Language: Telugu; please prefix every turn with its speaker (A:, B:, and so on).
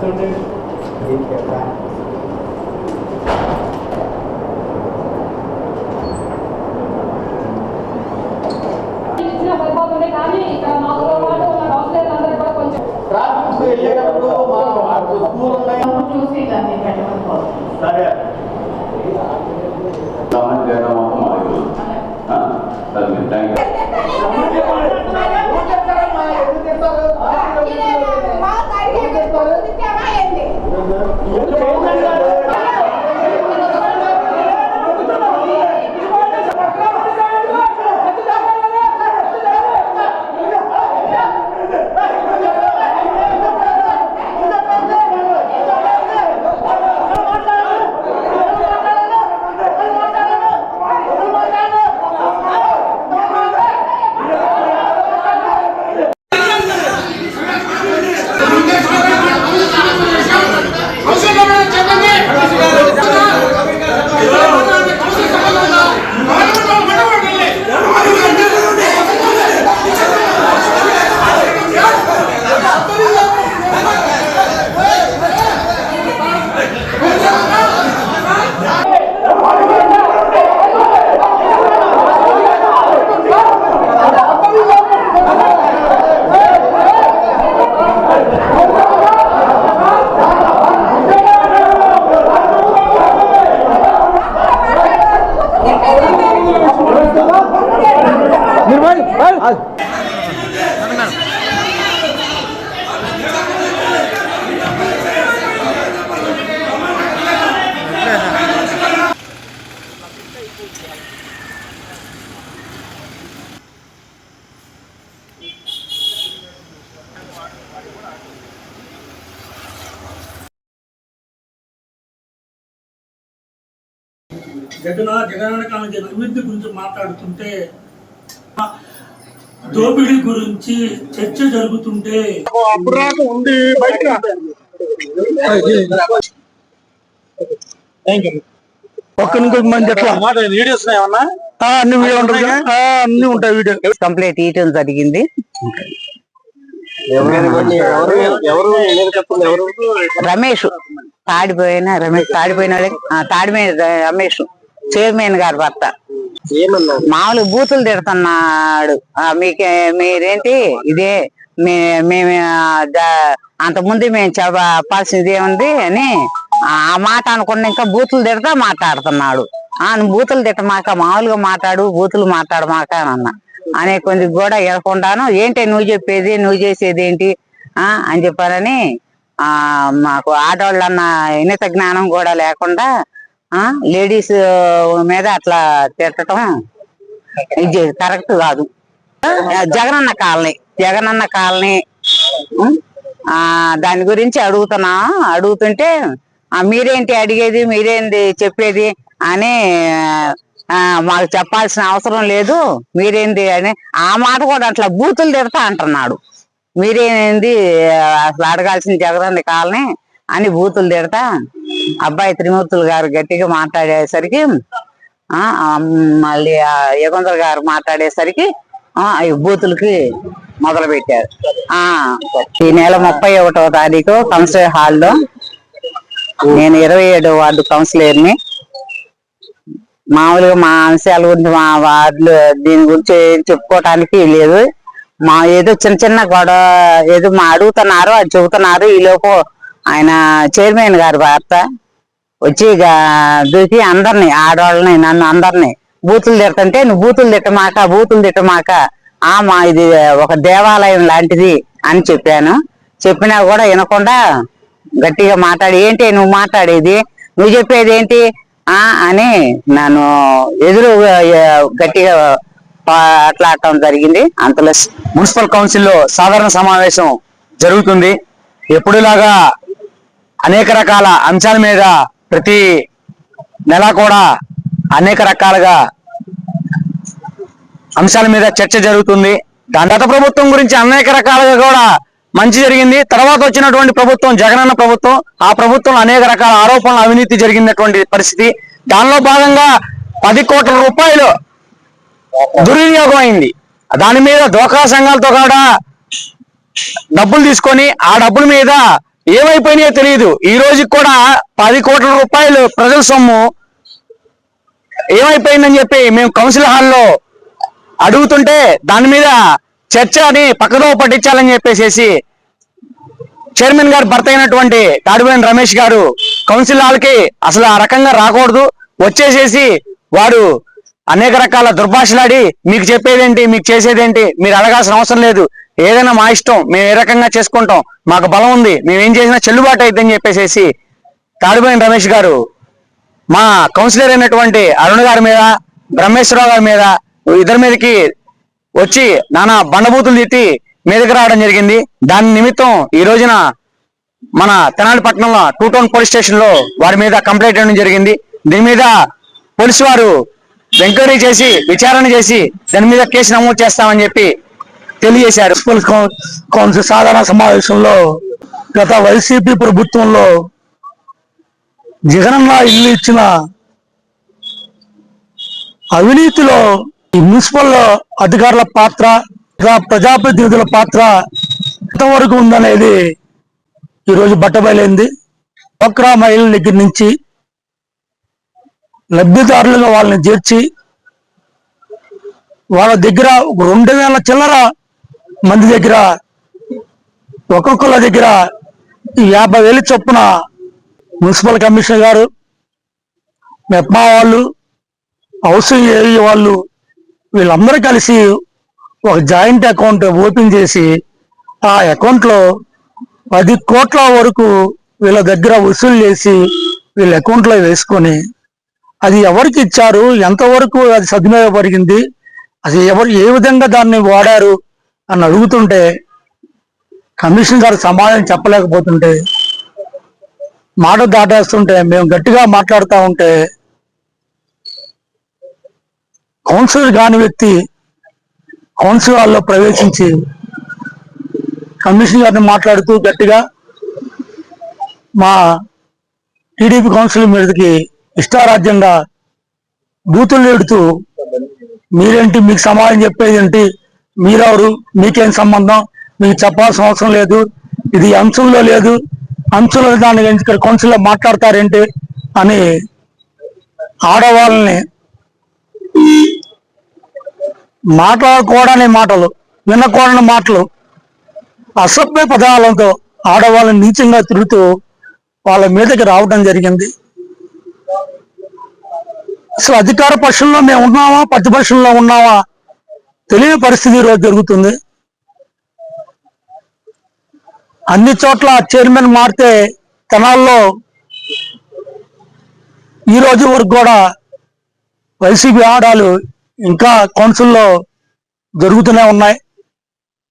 A: Sunday.
B: జగన్ జగన్ కాలం అభివృద్ధి గురించి మాట్లాడుతుంటే దోపిడీ గురించి చర్చ జరుగుతుంటే.
C: ఒక్క మంది ఎట్లా
D: వీడియోస్
C: అన్ని? వీడియో ఉంటాయి వీడియో
E: కంప్లైంట్ ఇయటం జరిగింది
D: ఎవరు ఎవరు ఎవరు
E: రమేష్. తాడిపోయిన రమేష్. తాడిపోయిన తాడిపోయిన రమేష్. చైర్మన్ గారు భర్త. మామూలు బూతులు తిడుతున్నాడు. మీకే మీరేంటి? ఇదే మే- మేము అంత ముందు మేము చెప్పాల్సింది ఏముంది అని ఆ మాట అనుకున్న ఇంకా బూతులు తిడతా మాట్లాడుతున్నాడు. ఆ బూతులు తిట్టమాక మామూలుగా మాట్లాడు బూతులు మాట్లాడమాక అని అన్న. అనే కొంచెం కూడా ఎడకుండాను ఏంటి నువ్వు చెప్పేది? నువ్వు చేసేది ఏంటి? ఆ అని చెప్పారని ఆ మాకు ఆడవాళ్ళన్న ఇనిత జ్ఞానం కూడా లేకుండా లేడీస్ మీద అట్లా తిట్టడం ఇది కరెక్ట్ కాదు. జగనన్న కాలనీ జగనన్న కాలనీ ఆ దాని గురించి అడుగుతున్నా. అడుగుతుంటే మీరేంటి అడిగేది మీరేంటి చెప్పేది? అని మాకు చెప్పాల్సిన అవసరం లేదు. మీరేంది అని ఆ మాట కూడా అట్లా బూతులు తిడతా అంటున్నాడు. మీరేంది అసలు అడగాల్సిన జగనన్న కాలనీ? అని బూతులు తిడతా. అబ్బాయి త్రిమూర్తులు గారు గట్టిగా మాట్లాడేసరికి ఆ మళ్ళీ ఆ యుగంధర్ గారు మాట్లాడేసరికి ఆ బూతులకి మొదలు పెట్టారు ఆ ఈ నెల ముప్పై ఒకటో తారీఖు కౌన్సిలర్ హాల్లో నేను ఇరవై ఏడో వార్డు కౌన్సిలర్ని. మామూలుగా మా అంశాల గురించి మా వార్డులు దీని గురించి చెప్పుకోవటానికి లేదు. మా ఏదో చిన్న చిన్న గొడవ ఏదో మా అడుగుతున్నారు అది చెబుతున్నారు ఈ లోపు ఆయన చైర్మన్ గారి భర్త వచ్చి ఇక దూకి అందరిని ఆడవాళ్ళని నన్ను అందరిని బూతులు తిట్టంటే నువ్వు బూతులు తిట్టమాక బూతులు తిట్టమాక ఆ మా ఇది ఒక దేవాలయం లాంటిది అని చెప్పాను. చెప్పినా కూడా వినకుండా గట్టిగా మాట్లాడి ఏంటి నువ్వు మాట్లాడేది? నువ్వు చెప్పేది ఏంటి? ఆ అని నన్ను ఎదురు గట్టిగా అట్లాడటం జరిగింది. అంతలో
C: మున్సిపల్ కౌన్సిల్లో సాధారణ సమావేశం జరుగుతుంది. ఎప్పుడులాగా అనేక రకాల అంశాల మీద ప్రతి నెల కూడా అనేక రకాలుగా అంశాల మీద చర్చ జరుగుతుంది. దాని గత ప్రభుత్వం గురించి అనేక రకాలుగా కూడా మంచి జరిగింది. తర్వాత వచ్చినటువంటి ప్రభుత్వం జగనన్న ప్రభుత్వం ఆ ప్రభుత్వం అనేక రకాల ఆరోపణలు అవినీతి జరిగినటువంటి పరిస్థితి. దానిలో భాగంగా పది కోట్ల రూపాయలు దుర్వినియోగం అయింది దాని మీద దోకా సంఘాలతో కూడా డబ్బులు తీసుకొని ఆ డబ్బుల మీద ఏమైపోయినాయో తెలియదు ఈ రోజు కూడా పది కోట్ల రూపాయలు ప్రజల సొమ్ము ఏమైపోయిందని చెప్పి మేము కౌన్సిల్ హాల్లో అడుగుతుంటే దాని మీద చర్చ అని పక్కదో పట్టించాలని చెప్పేసి చైర్మన్ గారు భర్త అయినటువంటి తాడిపోయిన రమేష్ గారు కౌన్సిల్ హాల్కి అసలు ఆ రకంగా రాకూడదు. వచ్చేసేసి వాడు అనేక రకాల దుర్భాషలాడి మీకు చెప్పేదేంటి మీకు చేసేదేంటి మీరు అడగాల్సిన అవసరం లేదు. ఏదైనా మా ఇష్టం మేము ఏ రకంగా చేసుకుంటాం మాకు బలం ఉంది మేము ఏం చేసినా చెల్లుబాటు అయిద్దని చెప్పేసి తాడిపోయిన రమేష్ గారు మా కౌన్సిలర్ అయినటువంటి అరుణ్ గారి మీద బ్రహ్మేశ్వరరావు గారి మీద ఇద్దరి మీదకి వచ్చి నానా బండబూతులు తిట్టి మీదకి రావడం జరిగింది. దాని నిమిత్తం ఈ రోజున మన తెనాలి పట్టణంలో టూ టౌన్ పోలీస్ స్టేషన్లో వారి మీద కంప్లైంట్ ఇవ్వడం జరిగింది. దీని మీద పోలీసు వారు ఎంక్వైరీ చేసి విచారణ చేసి దాని మీద కేసు నమోదు చేస్తామని చెప్పి తెలియజేశారు.
F: మున్సిపల్ కౌన్సిల్ సాధారణ సమావేశంలో గత వైసీపీ ప్రభుత్వంలో జగనన్న ఇల్లు ఇచ్చిన అవినీతిలో ఈ మున్సిపల్ అధికారుల పాత్ర ప్రజాప్రతినిధుల పాత్ర ఎంతవరకు ఉందనేది ఈరోజు బట్టబయలైంది. డ్వాక్రా మహిళల దగ్గర నుంచి లబ్ధిదారులుగా వాళ్ళని చేర్చి వాళ్ళ దగ్గర రెండు వేల చిల్లర మంది దగ్గర ఒక్కొక్కళ్ళ దగ్గర యాభై వేలు చొప్పున మున్సిపల్ కమిషనర్ గారు మెప్మా వాళ్ళు హౌసింగ్ ఏరియా వాళ్ళు వీళ్ళందరూ కలిసి ఒక జాయింట్ అకౌంట్ ఓపెన్ చేసి ఆ అకౌంట్లో పది కోట్ల వరకు వీళ్ళ దగ్గర వసూలు చేసి వీళ్ళ అకౌంట్లో వేసుకొని అది ఎవరికి ఇచ్చారు? ఎంతవరకు అది సద్వినియోగపడింది అది ఎవరు ఏ విధంగా దాన్ని వాడారు? అని అడుగుతుంటే కమిషన్ గారు సమాధానం చెప్పలేకపోతుంటే మాట దాటేస్తుంటే మేము గట్టిగా మాట్లాడుతూ ఉంటే కౌన్సిలర్ కాని వ్యక్తి కౌన్సిల్ హాల్లో ప్రవేశించి కమిషన్ గారిని మాట్లాడుతూ గట్టిగా మా టీడీపీ కౌన్సిల్ మీదకి ఇష్టారాజ్యంగా బూతులు నేడుతూ మీరేంటి మీకు సమాధానం చెప్పేది ఏంటి? మీరెవరు? మీకేం సంబంధం? మీకు చెప్పాల్సిన అవసరం లేదు. ఇది అంశంలో లేదు. అంశంలో దాని గురించి ఇక్కడ కౌన్సిల్లో మాట్లాడతారేంటి అని ఆడవాళ్ళని మాట్లాడకూడని మాటలు వినకూడని మాటలు అసభ్య పదాలతో ఆడవాళ్ళని నీచంగా తిరుగుతూ వాళ్ళ మీదకి రావడం జరిగింది. అసలు అధికార పక్షంలో మేము ఉన్నామా? ప్రతిపక్షంలో ఉన్నామా? తెలియని పరిస్థితి ఈరోజు జరుగుతుంది. అన్ని చోట్ల చైర్మన్ మారితే తెనాల్లో ఈ రోజు వరకు కూడా వైసీపీ ఆడాలు ఇంకా కౌన్సిల్లో జరుగుతూనే ఉన్నాయి.